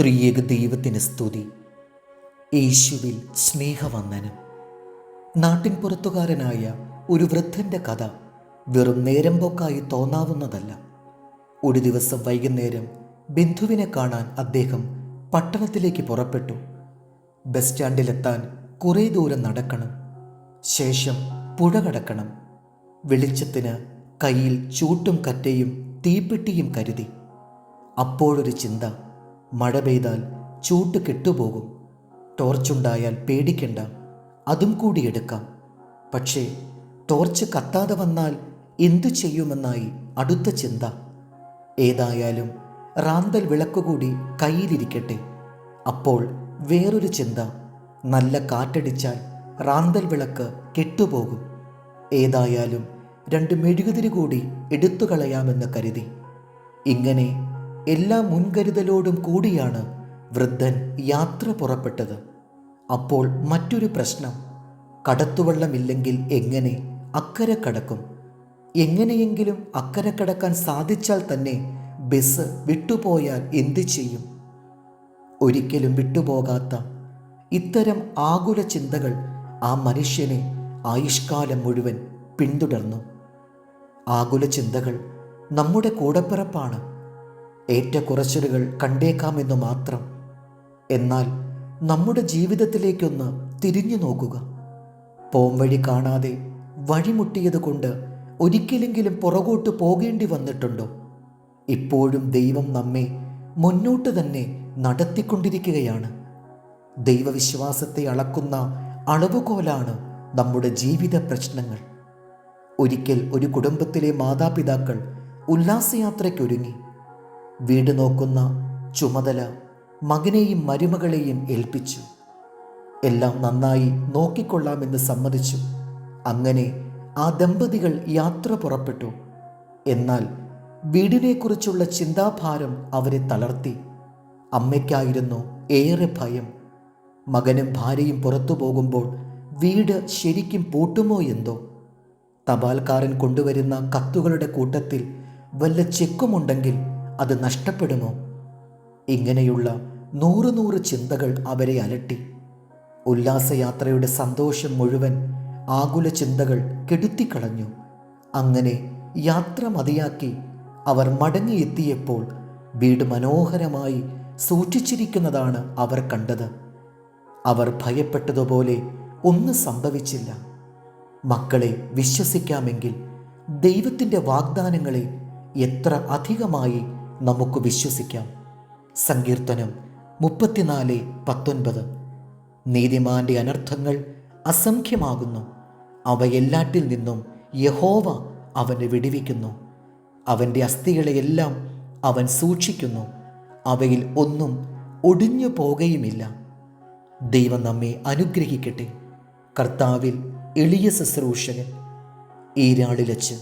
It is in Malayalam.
ത്രിയേക ദൈവത്തിന് സ്തുതി. യേശുവിൽ സ്നേഹവന്ദനം. നാട്ടിൻ പുറത്തുകാരനായ ഒരു വൃദ്ധന്റെ കഥ വെറും നേരം പോക്കായി തോന്നാവുന്നതല്ല. ഒരു ദിവസം വൈകുന്നേരം ബന്ധുവിനെ കാണാൻ അദ്ദേഹം പട്ടണത്തിലേക്ക് പുറപ്പെട്ടു. ബസ് സ്റ്റാൻഡിലെത്താൻ കുറേ ദൂരം നടക്കണം. ശേഷം പുഴ കടക്കണം. വെളിച്ചത്തിന് കയ്യിൽ ചൂട്ടും കറ്റയും തീപ്പെട്ടിയും കരുതി. അപ്പോഴൊരു ചിന്ത മഴ പെയ്താൽ ചൂട്ട് കെട്ടുപോകും. ടോർച്ചുണ്ടായാൽ പേടിക്കണ്ട. അതും കൂടി എടുക്കാം. പക്ഷേ ടോർച്ച് കത്താതെ വന്നാൽ എന്തു ചെയ്യുമെന്നായി അടുത്ത ചിന്ത. ഏതായാലും റാന്തൽ വിളക്കുകൂടി കയ്യിലിരിക്കട്ടെ. അപ്പോൾ വേറൊരു ചിന്ത. നല്ല കാറ്റടിച്ചാൽ റാന്തൽ വിളക്ക് കെട്ടുപോകും. ഏതായാലും രണ്ട് മെഴുകുതിരി കൂടി എടുത്തു കളയാമെന്ന് കരുതി. ഇങ്ങനെ എല്ലാ മുൻകരുതലോടും കൂടിയാണ് വൃദ്ധൻ യാത്ര പുറപ്പെട്ടത്. അപ്പോൾ മറ്റൊരു പ്രശ്നം. കടത്തുവള്ളമില്ലെങ്കിൽ എങ്ങനെ അക്കരെ കടക്കും? എങ്ങനെയെങ്കിലും അക്കരെ കടക്കാൻ സാധിച്ചാൽ തന്നെ ബസ് വിട്ടുപോയാൽ എന്തു ചെയ്യും? ഒരിക്കലും വിട്ടുപോകാത്ത ഇത്തരം ആകുല ചിന്തകൾ ആ മനുഷ്യനെ ആയുഷ്കാലം മുഴുവൻ പിന്തുടർന്നു. ആകുല ചിന്തകൾ നമ്മുടെ കൂടപ്പിറപ്പാണ്. ഏറ്റക്കുറച്ചിലുകൾ കണ്ടേക്കാമെന്ന് മാത്രം. എന്നാൽ നമ്മുടെ ജീവിതത്തിലേക്കൊന്ന് തിരിഞ്ഞു നോക്കുക. പോംവഴി കാണാതെ വഴിമുട്ടിയത് കൊണ്ട് ഒരിക്കലെങ്കിലും പുറകോട്ട് പോകേണ്ടി വന്നിട്ടുണ്ടോ? ഇപ്പോഴും ദൈവം നമ്മെ മുന്നോട്ട് തന്നെ നടത്തിക്കൊണ്ടിരിക്കുകയാണ്. ദൈവവിശ്വാസത്തെ അളക്കുന്ന അളവുകോലാണ് നമ്മുടെ ജീവിത പ്രശ്നങ്ങൾ. ഒരിക്കൽ ഒരു കുടുംബത്തിലെ മാതാപിതാക്കൾ ഉല്ലാസയാത്രയ്ക്കൊരുങ്ങി. വീട് നോക്കുന്ന ചുമതല മകനെയും മരുമകളെയും ഏൽപ്പിച്ചു. എല്ലാം നന്നായി നോക്കിക്കൊള്ളാമെന്ന് സമ്മതിച്ചു. അങ്ങനെ ആ ദമ്പതികൾ യാത്ര പുറപ്പെട്ടു. എന്നാൽ വീടിനെക്കുറിച്ചുള്ള ചിന്താഭാരം അവരെ തളർത്തി. അമ്മയ്ക്കായിരുന്നു ഏറെ ഭയം. മകനും ഭാര്യയും പുറത്തു പോകുമ്പോൾ വീട് ശരിക്കും പൂട്ടുമോ എന്തോ? തപാൽക്കാരൻ കൊണ്ടുവരുന്ന കത്തുകളുടെ കൂട്ടത്തിൽ വല്ല ചെക്കുമുണ്ടെങ്കിൽ അത് നഷ്ടപ്പെടുമോ? ഇങ്ങനെയുള്ള നൂറ് നൂറ് ചിന്തകൾ അവരെ അലട്ടി. ഉല്ലാസയാത്രയുടെ സന്തോഷം മുഴുവൻ ആകുല ചിന്തകൾ കെടുത്തിക്കളഞ്ഞു. അങ്ങനെ യാത്ര മതിയാക്കി അവർ മടങ്ങിയെത്തിയപ്പോൾ വീട് മനോഹരമായി സൂക്ഷിച്ചിരിക്കുന്നതാണ് അവർ കണ്ടത്. അവർ ഭയപ്പെട്ടതുപോലെ ഒന്നും സംഭവിച്ചില്ല. മക്കളെ വിശ്വസിക്കാമെങ്കിൽ ദൈവത്തിന്റെ വാഗ്ദാനങ്ങളെ എത്ര അധികമായി നമുക്ക് വിശ്വസിക്കാം. സങ്കീർത്തനം മുപ്പത്തിനാല് പത്തൊൻപത്. നീതിമാന്റെ അനർത്ഥങ്ങൾ അസംഖ്യമാകുന്നു. അവയെല്ലാറ്റിൽ നിന്നും യഹോവ അവനെ വിടിവിക്കുന്നു. അവന്റെ അസ്ഥികളെയെല്ലാം അവൻ സൂക്ഷിക്കുന്നു. അവയിൽ ഒന്നും ഒടിഞ്ഞു പോകുകയുമില്ല ദൈവം നമ്മെ അനുഗ്രഹിക്കട്ടെ. കർത്താവിൽ എളിയ ശുശ്രൂഷകൻ. ഈരാളിലച്ച്